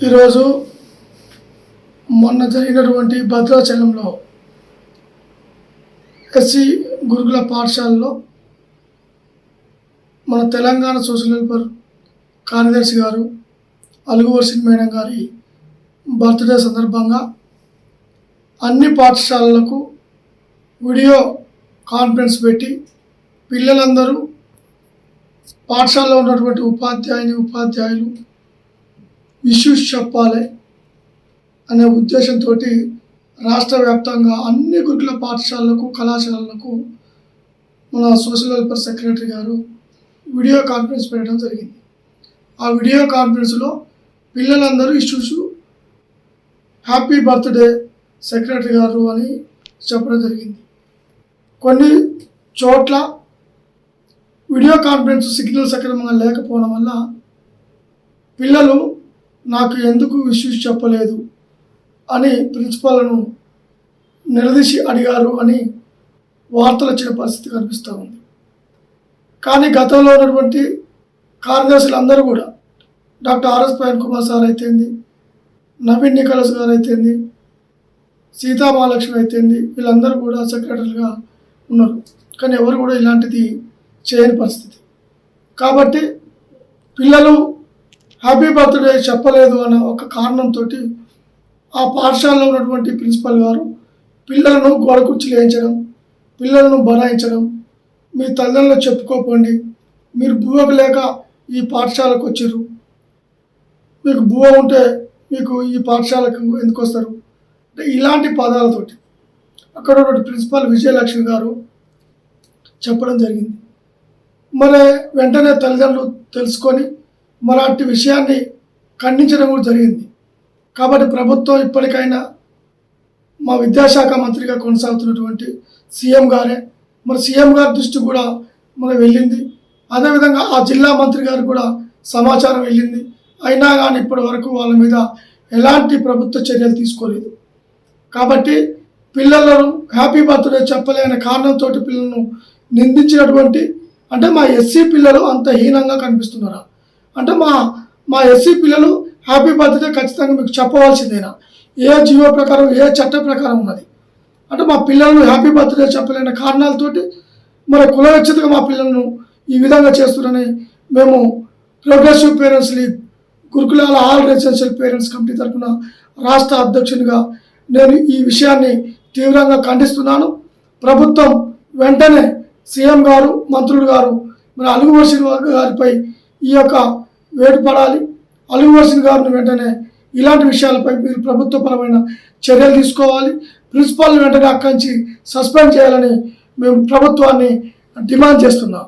ఈరోజు మొన్న జరిగినటువంటి భద్రాచలంలో ఎస్సీ గురుకుల పాఠశాలలో మన తెలంగాణ సోషల్ వెల్ఫేర్ కార్యదర్శి గారు అలుగువర్సిన్ మేడం గారి బర్త్డే సందర్భంగా అన్ని పాఠశాలలకు వీడియో కాన్ఫరెన్స్ పెట్టి పిల్లలందరూ పాఠశాలలో ఉన్నటువంటి ఉపాధ్యాయుని ఉపాధ్యాయులు ఇష్యూస్ చెప్పాలి అనే ఉద్దేశంతో రాష్ట్ర వ్యాప్తంగా అన్ని గురుకుల పాఠశాలలకు కళాశాలలకు మన సోషల్ వెల్ఫేర్ సెక్రటరీ గారు వీడియో కాన్ఫరెన్స్ పెట్టడం జరిగింది. ఆ వీడియో కాన్ఫరెన్స్లో పిల్లలందరూ ఇష్యూస్ హ్యాపీ బర్త్డే సెక్రటరీ గారు అని చెప్పడం జరిగింది. కొన్ని చోట్ల వీడియో కాన్ఫరెన్స్ సిగ్నల్ సక్రమంగా లేకపోవడం వల్ల పిల్లలు నాకు ఎందుకు ఇష్యూస్ చెప్పలేదు అని ప్రిన్సిపాల్ను నిలదీసి అడిగారు అని వార్తలు వచ్చిన పరిస్థితి కనిపిస్తూ ఉంది. కానీ గతంలో ఉన్నటువంటి కార్యదర్శులు అందరూ కూడా doctor RS Praveen Kumar sir అయితేంది నవీన్ నికలస్ గారు అయితేంది సీతామహాలక్ష్మి అయితేంది వీళ్ళందరూ కూడా సెక్రటరీలుగా ఉన్నారు. కానీ ఎవరు కూడా ఇలాంటిది చేయని పరిస్థితి. కాబట్టి పిల్లలు హ్యాపీ బర్త్డే చెప్పలేదు అన్న ఒక కారణంతో ఆ పాఠశాలలో ఉన్నటువంటి ప్రిన్సిపల్ గారు పిల్లలను గోడ కుర్చీలు వేయించడం పిల్లలను బనాయించడం మీ తల్లిదండ్రులు చెప్పుకోకండి మీరు బువ్వకు లేక ఈ పాఠశాలకు వచ్చారు మీకు బువ్వ ఉంటే మీకు ఈ పాఠశాలకు ఎందుకు వస్తారు? అంటే ఇలాంటి పదాలతోటి. అక్కడ ఉన్నటువంటి ప్రిన్సిపాల్ విజయలక్ష్మి గారు చెప్పడం జరిగింది. మరి వెంటనే తల్లిదండ్రులు తెలుసుకొని మరాటి విషయాన్ని ఖండించడం కూడా జరిగింది. కాబట్టి ప్రభుత్వం ఇప్పటికైనా మా విద్యాశాఖ మంత్రిగా కొనసాగుతున్నటువంటి సీఎం గారే మరి సీఎం గారి దృష్టి కూడా మన వెళ్ళింది. అదేవిధంగా ఆ జిల్లా మంత్రి గారు కూడా సమాచారం వెళ్ళింది. అయినా కానీ ఇప్పటి వరకు వాళ్ళ మీద ఎలాంటి ప్రభుత్వ చర్యలు తీసుకోలేదు. కాబట్టి పిల్లలను హ్యాపీ బర్త్డే చెప్పలేని కారణంతో పిల్లలను నిందించినటువంటి అంటే మా ఎస్సీ పిల్లలు అంత హీనంగా కనిపిస్తున్నారా? అంటే మా మా ఎస్సీ పిల్లలు హ్యాపీ బర్త్డే ఖచ్చితంగా మీకు చెప్పవలసిందేనా? ఏ జీవో ప్రకారం ఏ చట్ట ప్రకారం ఉన్నది? అంటే మా పిల్లలను హ్యాపీ బర్త్డే చెప్పలేని కారణాలతోటి మరి కులవచ్చతగా మా పిల్లలను ఈ విధంగా చేస్తున్నారని మేము ప్రోగ్రెసివ్ పేరెంట్స్ లీగ్ గురుకులాల ఆల్ రెసిడెన్షియల్ పేరెంట్స్ కమిటీ తరఫున రాష్ట్ర అధ్యక్షునిగా నేను ఈ విషయాన్ని తీవ్రంగా ఖండిస్తున్నాను. ప్రభుత్వం వెంటనే సీఎం గారు మంత్రులు గారు మన అలుగువర్షి గారిపై ఈ యొక్క వేడుపడాలి. పడాలి గారిని వెంటనే ఇలాంటి విషయాలపై మీరు ప్రభుత్వపరమైన చర్యలు తీసుకోవాలి. ప్రిన్సిపాల్ని వెంటనే అక్కడి నుంచి సస్పెండ్ చేయాలని మేము ప్రభుత్వాన్ని డిమాండ్ చేస్తున్నాం.